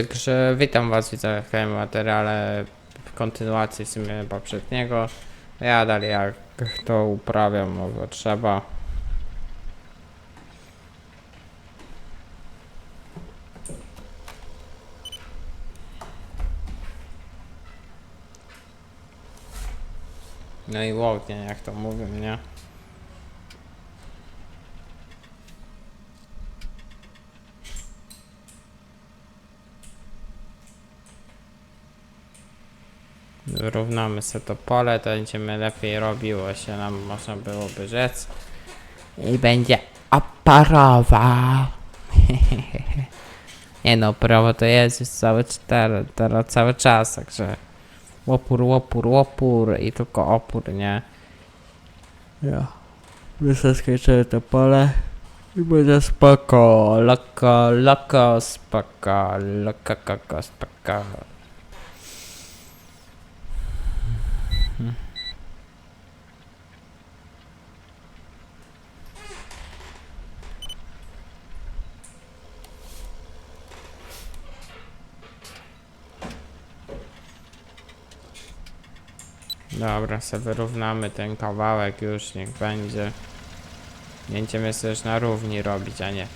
Także witam was widzę w kolejnym materiale w kontynuacji w sumie poprzedniego. Ja dalej jak to uprawiam, bo trzeba. No i łownie, jak to mówią, nie? Wyrównamy sobie to pole, to będziemy lepiej robiło się nam, można byłoby rzec. I będzie aparowa. Nie no, prawo to jest już cały cztery, teraz cały czas, także łopór, łopór, łopór i tylko opór, nie? Ja. Wyskoczyłem to pole i będzie spoko, loko, loko, spoko, loko, koko, spoko. Dobra, sobie wyrównamy ten kawałek już, niech będzie. Będziemy sobie już na równi robić, a nie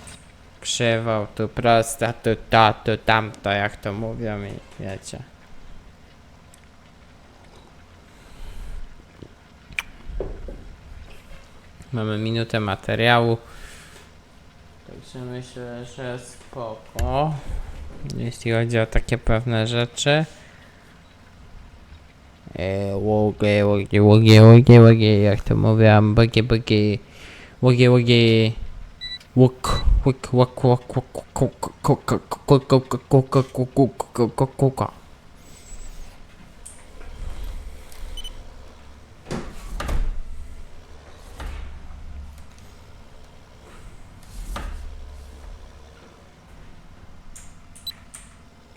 krzywo, tu prosta, tu to, tu tamto, jak to mówią i wiecie. Mamy minutę materiału. Także myślę, że spoko. Jeśli chodzi o takie pewne rzeczy. Łogie, łogie, łogie, łogie, łogie, jak to mówiłam, bogie, bogie, łogie, łogie, łuk, łuk, łuk, łuk, łuk, łuk,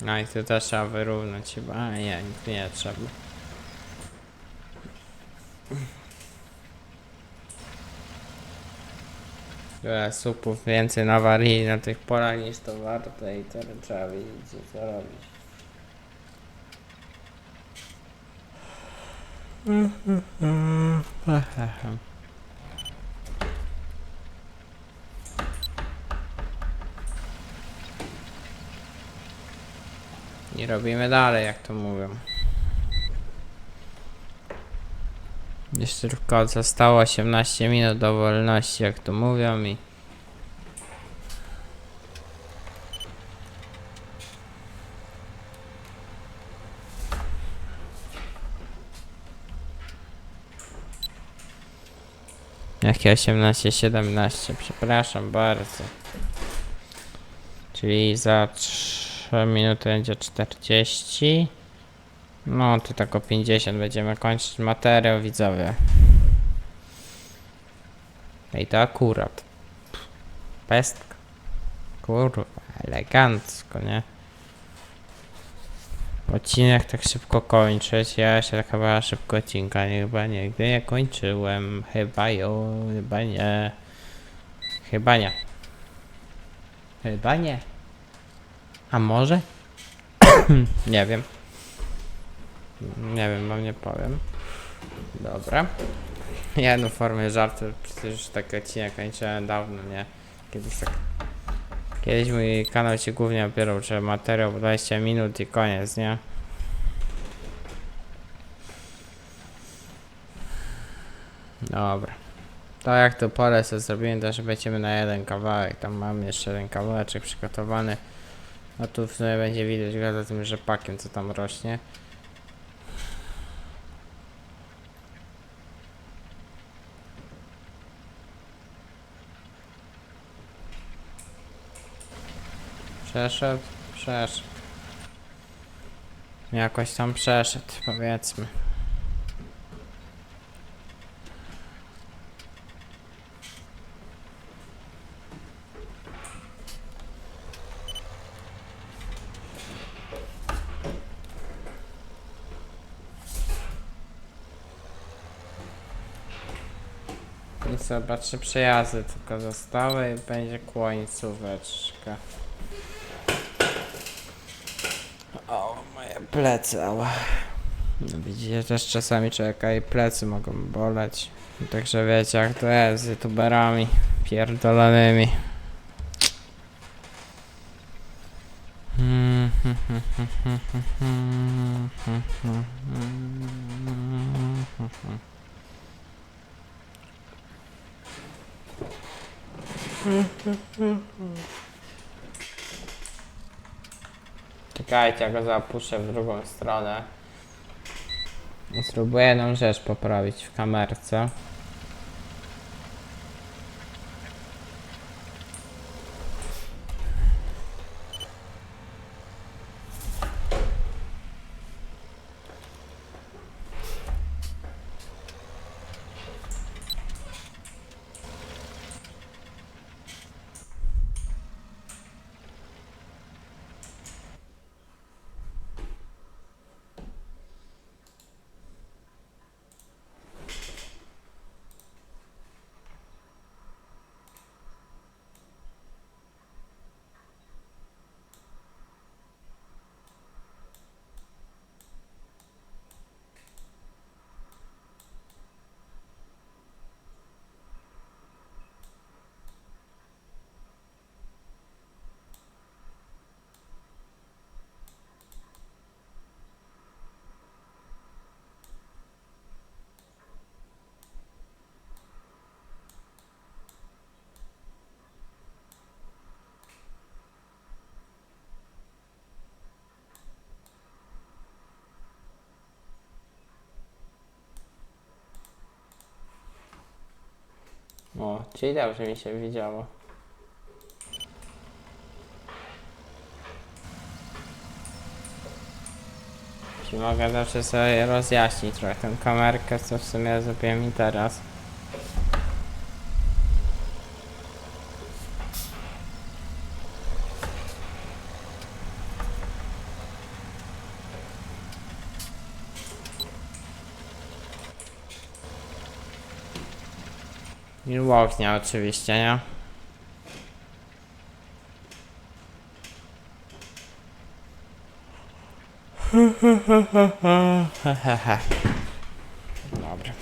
No i to też trzeba wyrównać chyba, a nie, nie trzeba. Tyle supów więcej nawarili na tych polach niż to warte i to trzeba wiedzieć co robić. I robimy dalej jak to mówią. Jeszcze tylko zostało 18 minut do wolności, jak to mówią i... Jakie 18, 17, przepraszam bardzo. Czyli za 3 minuty będzie 40. No, to tak o 50 będziemy kończyć materiał, widzowie. I to akurat. Pestka. Kurwa, elegancko, nie? Odcinek tak szybko kończyć. Ja się chyba szybko odcinka nie, chyba nigdy nie kończyłem. Chyba jo, chyba nie. Chyba nie. Chyba nie. A może? nie wiem. Nie wiem, wam nie powiem. Dobra. Ja no formie żartu, przecież taki odcinek kończyłem dawno, nie? Kiedyś tak... Kiedyś mój kanał się głównie opierał, że materiał 20 minut i koniec, nie? Dobra. To jak to pole sobie zrobiłem, to że będziemy na jeden kawałek. Tam mam jeszcze jeden kawałeczek przygotowany. A tu w sumie będzie widać go za tym rzepakiem, co tam rośnie. Przeszedł? Przeszedł. Jakoś tam przeszedł, powiedzmy. I trzy przejazdy tylko zostały i będzie końcóweczka. Plecy, ała. No widzicie, też czasami człowieka i plecy mogą boleć. Także wiecie jak to jest z youtuberami pierdolonymi. Czekajcie, ja go zapuszczę w drugą stronę. Spróbuję jedną rzecz poprawić w kamerce. O, czyli dobrze mi się widziało. Czyli mogę zawsze sobie rozjaśnić trochę tę kamerkę, co w sumie zrobiłem i teraz. Milwaukee oczywiście, nie? Dobra.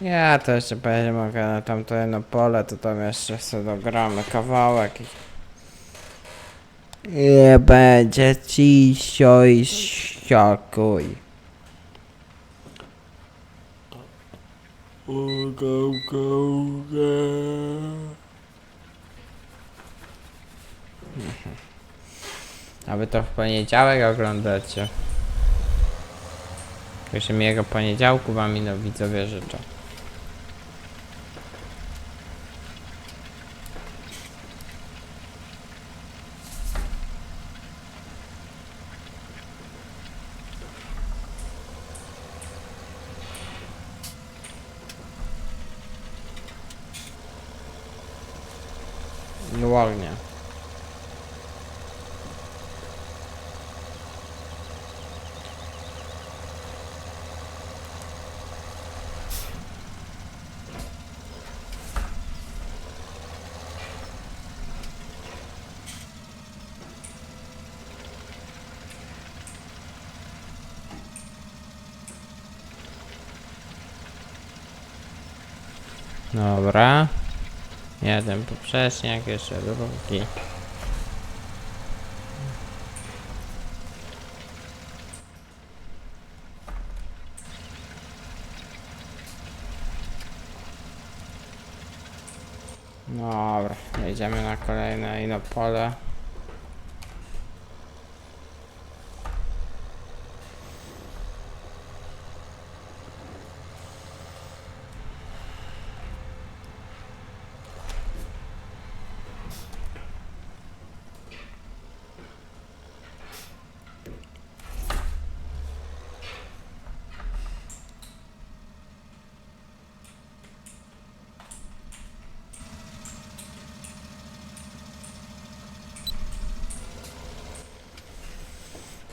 Ja to jeszcze będzie mogę na tamto jedno pole, to tam jeszcze sobie dogramy kawałek i... I będzie cisio i siakuj. Go, go, go. A wy to w poniedziałek oglądacie. Jeszcze miłego poniedziałku wam i no widzowie życzę. Ognia. Dobra. Jeden poprzeczniak, jeszcze drugi. Dobra, jedziemy na kolejne ino pole.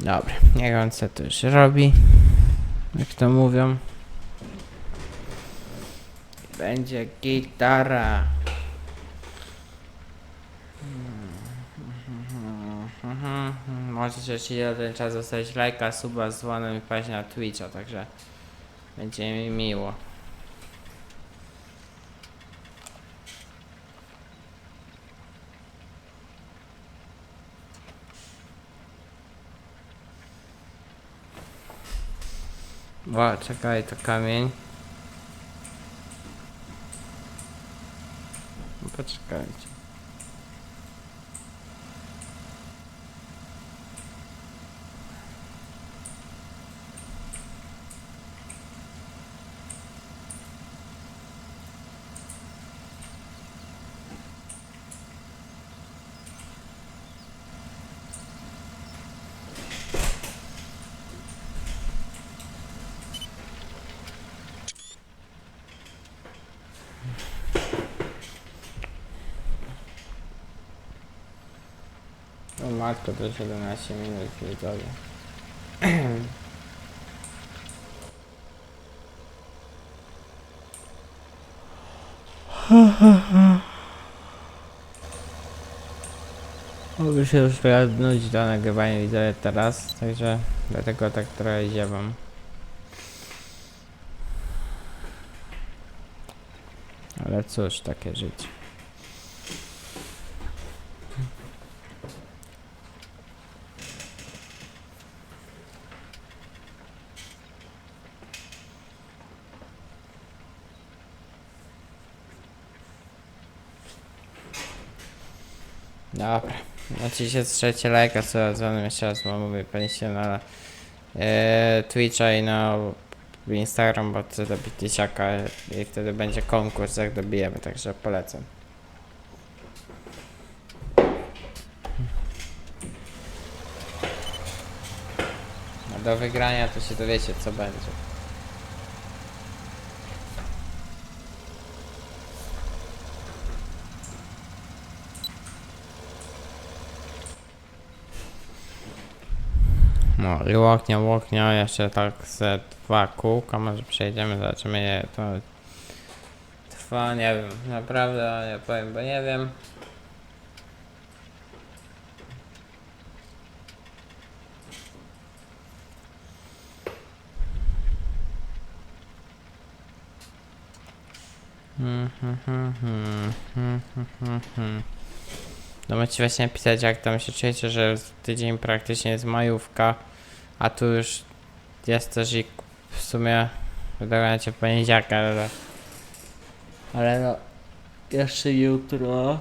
Dobra, niech on se to już robi. Jak to mówią. Będzie gitara. możecie ci na ten czas zostawić lajka, suba z dzwonem i paść na Twitcha, także będzie mi miło. O, czekaj, to kamień. Poczekajcie. O matko, to 17 minut widzowie. Mogę się już nudzić do nagrywania widzowie teraz, także dlatego tak trochę ziewam. Ale cóż, takie życie. Dobra. Się trzecie lajka, co dzwonem jeszcze raz wam mówię, paliście na e, Twitcha i na Instagram, bo chcę dobić tysiaka i wtedy będzie konkurs, jak dobijemy, także polecam. A do wygrania to się dowiecie, co będzie. No i łoknia, łoknia, jeszcze tak ze dwa kółka, może przejdziemy, zobaczymy je to trwa, nie wiem, naprawdę nie powiem, bo nie wiem. Hmm, hmm, hmm. No możecie właśnie napisać jak tam się czujecie, że tydzień praktycznie jest majówka, a tu już jest też i w sumie wydawacie poniedziałek, ale ale no jeszcze jutro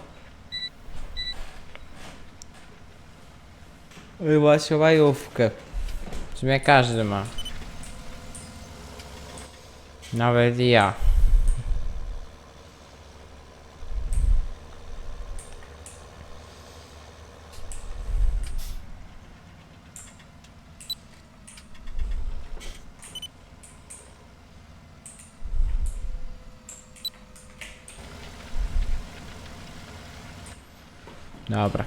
i właśnie majówkę. W sumie każdy ma. Nawet ja. Dobra.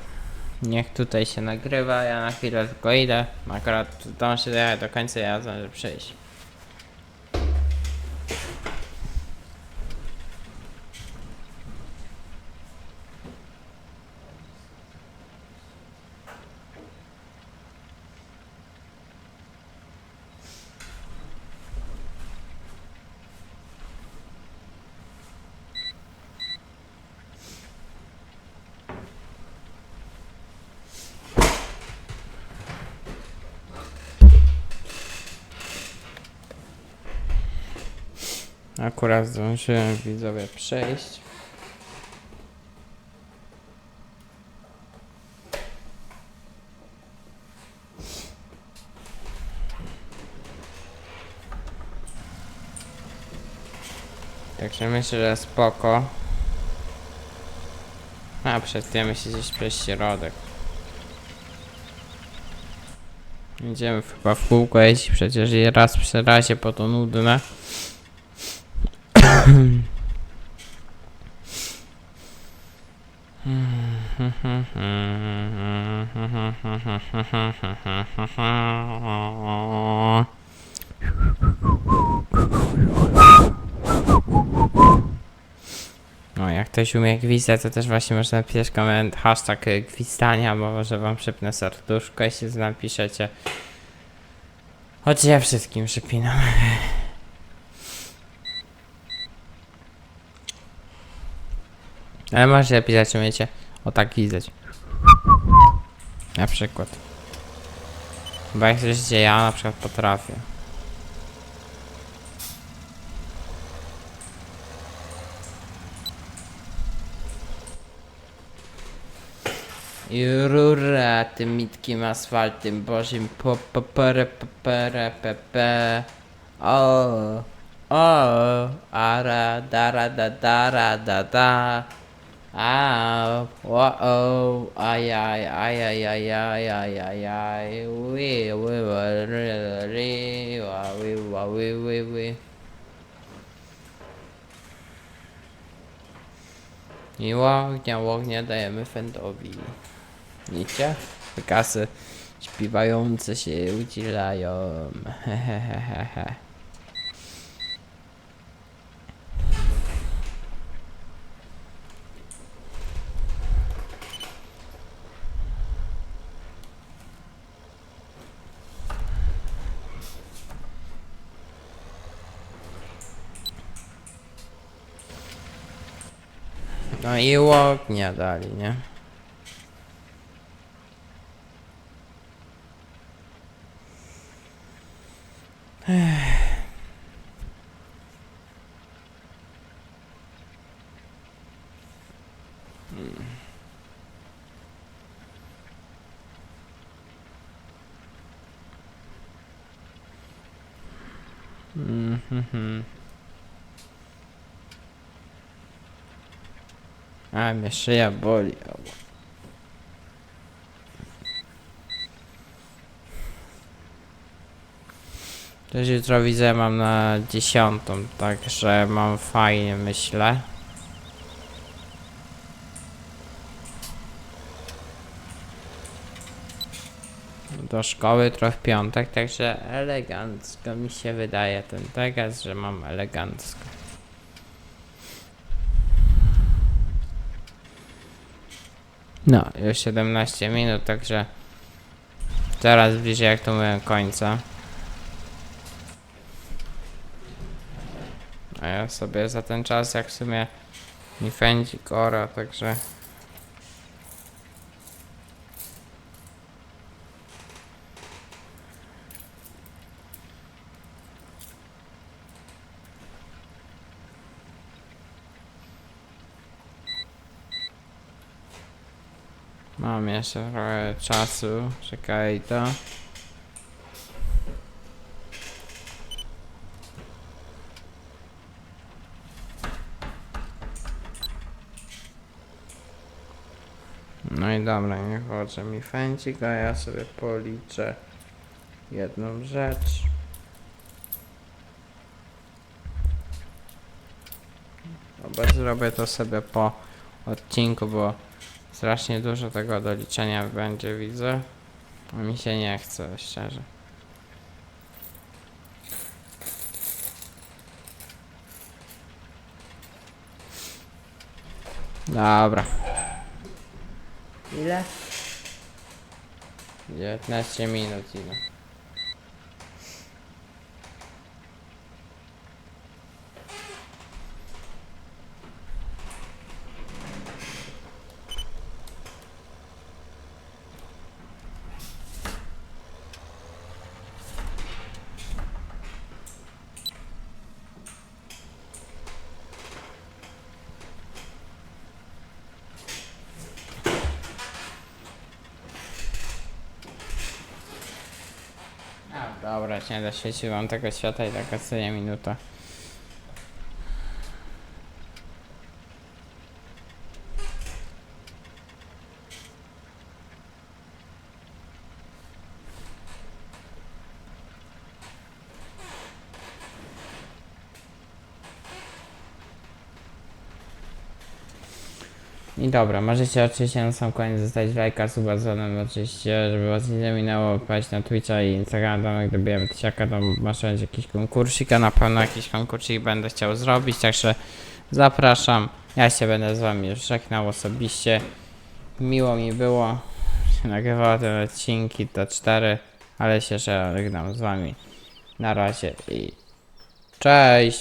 Niech tutaj się nagrywa, ja na chwilę tylko idę. Akurat dążę do końca, ja zdążę przyjść. Akurat zdążyłem widzowie przejść. Także myślę, że spoko. A, przetniemy się gdzieś przez środek. Idziemy chyba w kółko jeździć, przecież raz przy razie, po to nudne. O, jak ktoś umie gwizdać, to też właśnie można napisać koment hashtag gwizdania, bo może wam przypnę serduszko, jeśli napiszecie. Choć ja wszystkim przypinam. Ale możecie napisać, umiecie o tak gwizdać. Na przykład. Bo jak gdzie ja na przykład potrafię. I rura tym mitkim asfaltem bożym po po pere pe pere pe pe o o ara dara da dara da da a o o aj aj aj aj aj aj aj aj aj wi wi wa ri ri wa wi wa wi wi wi I ognia, ognia dajemy fendowi. Widzicie? Kasy śpiewające się udzielają. Hehehehe. No i ognia dali, nie? A, mnie szyja. Też jutro widzę mam na dziesiątą, także mam fajnie myślę. Do szkoły trochę w piątek, także elegancko mi się wydaje ten tekst, że mam elegancko. No, już 17 minut, także coraz bliżej, jak to mówię, końca. A ja sobie za ten czas, jak w sumie mi fędzi kora, także... Mam jeszcze trochę czasu, czekaj to. No i dobra, niech chodzę mi fędzik, a ja sobie policzę jedną rzecz. Dobra, zrobię to sobie po odcinku, bo strasznie dużo tego do liczenia będzie, widzę. A mi się nie chce, szczerze. Dobra. Ile? 19 minut ile. A, dobra, nie zaświeciłam tego świata i taka sobie minuta. I dobra, możecie oczywiście na sam koniec zostawić lajka, suba z oczywiście, żeby was nie zaminęło, wpaść na Twitcha i Instagrama, jak dobijemy tysiaka, to masz jakiś konkursik, a na pewno jakiś konkursik będę chciał zrobić, także zapraszam. Ja się będę z wami już żegnał osobiście. Miło mi było, nagrywała te odcinki, te cztery, ale się żegnam z wami. Na razie i cześć!